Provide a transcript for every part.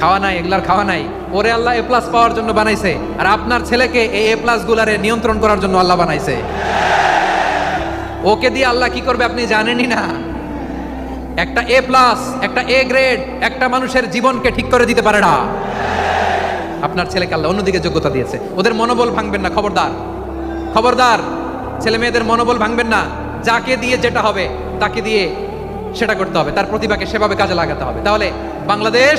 খাওয়া নাই, এগুলার খাওয়া নাই। ওরে আল্লাহ এ প্লাস পাওয়ার জন্য বানাইছে। আর আপনার ছেলেকে এই এ প্লাস গুলারে নিয়ন্ত্রণ করার জন্য আল্লাহ বানাইছে। ওকে দিয়ে আল্লাহ কি করবে আপনি জানেনই না। একটা এ প্লাস একটা এ গ্রেড একটা মানুষের জীবনকে ঠিক করে দিতে পারে না। আপনার ছেলেকে আল্লাহ অন্যদিকে যোগ্যতা দিয়েছে। ওদের মনোবল ভাঙবেন না, খবরদার। খবরদার, ছেলে মেয়েদের মনোবল ভাঙবেন না। যাকে দিয়ে যেটা হবে, তাকে দিয়ে সেটা করতে হবে। তার প্রতিভাকে সেভাবে কাজে লাগাতে হবে। তাহলে বাংলাদেশ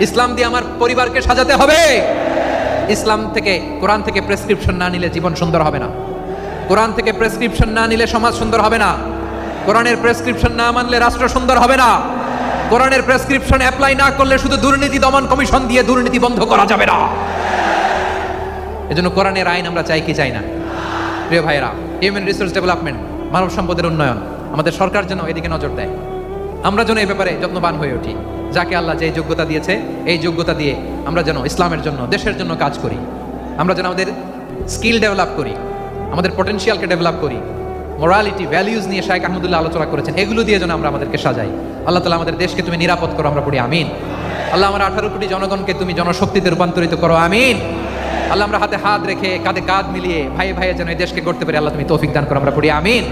ইসলাম দিয়ে আমার পরিবারকে সাজাতে হবে। ইসলাম থেকে, কোরআন থেকে প্রেসক্রিপশন না নিলে জীবন সুন্দর হবে না। কোরআন থেকে প্রেসক্রিপশন না নিলে সমাজ সুন্দর হবে না। কোরআনের প্রেসক্রিপশন না মানলে রাষ্ট্র সুন্দর হবে না। কোরআনের প্রেসক্রিপশন অ্যাপ্লাই না করলে শুধু দুর্নীতি দমন কমিশন দিয়ে দুর্নীতি বন্ধ করা যাবে না। এজন্য কোরআনের আইন আমরা চাই কি চাই না? প্রিয় ভাইয়েরা হিউম্যান রিসোর্স ডেভেলপমেন্ট মানব সম্পদের উন্নয়ন আমাদের সরকার যেন এদিকে নজর দেয়। আমরা যেন এই ব্যাপারে যত্নবান হয়ে উঠি। যাকে আল্লাহ যে যোগ্যতা দিয়েছে, এই যোগ্যতা দিয়ে আমরা যেন ইসলামের জন্য, দেশের জন্য কাজ করি। আমরা যেন আমাদের স্কিল ডেভেলপ করি, আমাদের পটেনশিয়ালকে ডেভেলপ করি মোরালিটি ভ্যালিউজ নিয়ে শাহেখ আহমদুল্লাহ আলোচনা করেছেন, এগুলো দিয়ে যেন আমরা আমাদেরকে সাজাই। আল্লাহ তালা আমাদের দেশকে তুমি নিরাপদ করো, আমরা পড়ি, আমিন। আল্লাহ আমার আঠারো কোটি জনগণকে তুমি জনশক্তিতে রূপান্তরিত করো, আমিন। আল্লাহ আমরা হাতে হাত রেখে কাঁধে কাঁধ মিলিয়ে ভাই ভাইয়ে যেন এই দেশকে করতে পারি, আল্লাহ তুমি তৌফিক দান করো, আমরা পড়ি, আমিন।